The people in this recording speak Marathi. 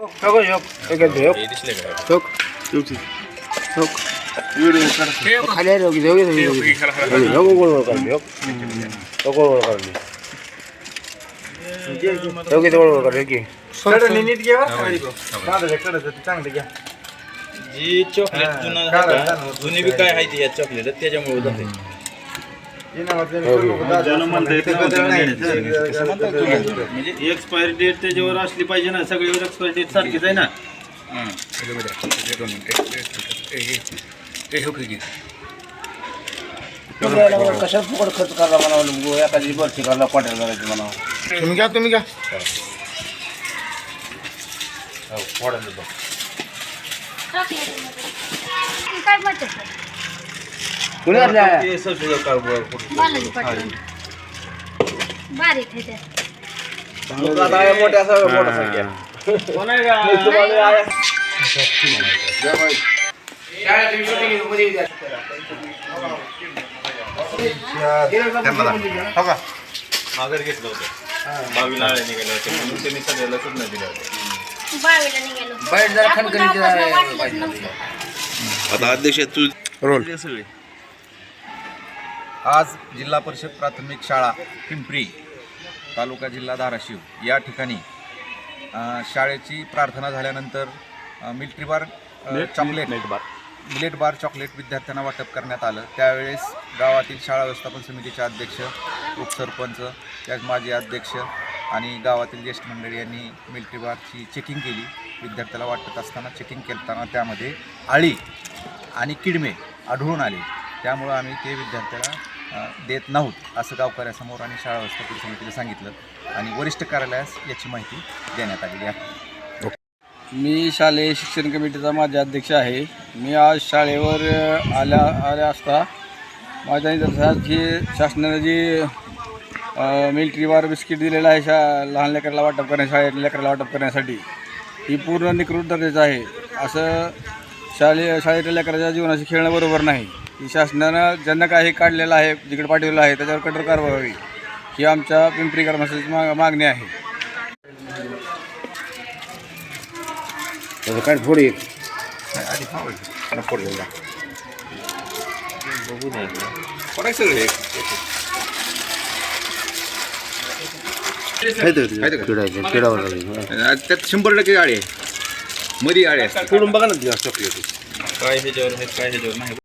नको योग एक योग हे दिसले का योग योग खाली आहे योग योग योग योग गोळ गोळ कर योग योग गोळ गोळ कर योग इथे गोळ गोळ कर योग कडं नीट घे बरं खाली गो. काढायला कडं ते चांगलं घ्या जी चॉकलेट हा, जुनं काढा, आहे का, काढा. जुनी बी काय आहे ती या चॉकलेट त्याच्यामुळे जाते हे नावाचं करू नको, दादा. ज्याला म्हणता येत ते नाही, बदल नाही. म्हणतात. म्हणजे एक्सपायरी डेट त्याच्यावर असली पाहिजे ना सगळीवर एक्सपायरी डेट सारखीच आहे ना. कशात फुकट खर्च करला म्हणा एखादी बरची करला क्वार्टर करायची म्हणा तुम्ही घ्या तुम्ही घ्या. काय म्हणते कुणी आणल्या ते सबसिडी कार्ड बालाजी पाटील. बारीक आहे ते आता आहे मोठ्या असं मोठा संख्या. कोण आहे का? माघार घेतलं होतं. बावीस नाळे निघाले होते. म्हणून त्यांनी सगळ्याला सूचना दिल्या होत्या. बावीला निघालो. बाहेर जरा आपण खणखणीत पाहिजे. नव्हतं. आता अध्यक्ष तू रोल. सगळे. आज जिल्हा परिषद प्राथमिक शाळा पिंपरी तालुका जिल्हा धाराशिव. या ठिकाणी शाळेची प्रार्थना झाल्यानंतर military bar chocolate millet bar chocolate विद्यार्थ्यांना वाटप करण्यात आलं. त्यावेळेस गावातील शाळा व्यवस्थापन समितीचे अध्यक्ष उपसरपंच त्याच माजी अध्यक्ष आणि गावातील ज्येष्ठ मंडळी यांनी मिल्ट्री बारची चेकिंग केली. विद्यार्थ्याला वाटत असताना चेकिंग करताना त्यामध्ये आळी आणि किडमे आढळून आले. त्यामुळं आम्ही ते विद्यार्थ्याला देत नाहोत असं गावकऱ्यासमोर आणि शाळा व्यवस्थापन समितीला सांगितलं. आणि वरिष्ठ कार्यालयास याची माहिती देण्यात आलेली आहे. मी शालेय शिक्षण कमिटीचा माझे अध्यक्ष आहे. मी आज शाळेवर आल्या आल्या असता माझ्या निदर्शनात जी शासनाने जी मिल्ट्री बार बिस्किट दिलेलं आहे शा लहान लेकराला वाटप करण्या शाळेत लेकराला वाटप करण्यासाठी ही पूर्ण निकृत दर्जाचं आहे. असं शालेय शाळेतल्या लेकराच्या जीवनाशी खेळणं बरोबर नाही. ही शासनानं ज्यांना काही काढलेलं आहे जिकडे पाठवलेलं आहे त्याच्यावर कठोर कारवाई व्हावी. ही आमच्या पिंपरी कर्मचाऱ्याची मा मागणी आहे. काय लागेल. त्यात शंभर टक्के गाडी आहे. मध्ये गाडी असते फोडून बघा ना काय ह्याच्यावर काय ह्याच्यावर नाही.